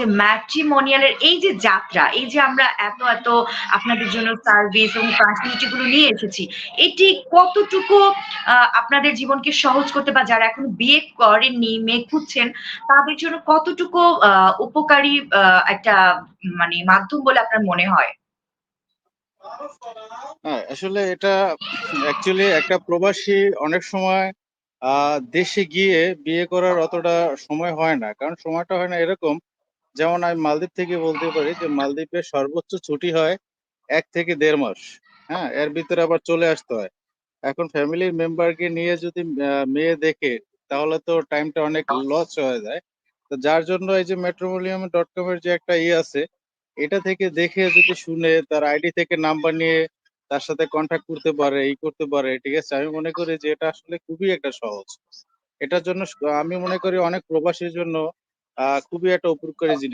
যে ম্যাট্রিমোনিয়াল এর এই যে যাত্রা, এই যে আমরা এত, এত আপনাদের জন্য সার্ভিস এবং ফ্যাসিলিটি গুলো নিয়ে এসেছি। এটি কতটুকু আপনাদের জীবনকে সহজ করতে বা যারা এখন বিয়ে করেননি, মেয়ে খুঁজছেন, তাদের জন্য কতটুকু উপকারী একটা মানে মাধ্যম বলে আপনার মনে হয়? হ্যাঁ, আসলে এটা অ্যাকচুয়ালি একটা প্রবাসী অনেক সময় দেশে গিয়ে বিয়ে করার অতটা সময় হয় না। কারণ সময়টা হয় না এরকম, যেমন আমি মালদ্বীপ থেকে বলতে পারি যে মালদ্বীপের সর্বোচ্চ ছুটি হয় এক থেকে দেড় মাস। হ্যাঁ? এর ভিতরে আবার চলে আসতে হয়। এখন ফ্যামিলির মেম্বারকে নিয়ে যদি মেয়ে দেখে তাহলে তো টাইমটা অনেক লস হয়ে যায়। তো যার জন্য এই যে মেট্রোমোলিয়াম ডট কম এর যে একটা ইয়ে আছে, এটা থেকে দেখে যদি শুনে তার আইডি থেকে নাম্বার নিয়ে তার সাথে কনট্যাক্ট করতে পারে, ই করতে পারে, ঠিক আছে? আমি মনে করি যে এটা আসলে খুবই একটা সহজ। এটার জন্য আমি মনে করি অনেক প্রবাসীর জন্য খুবই একটা উপকারী জিনিস।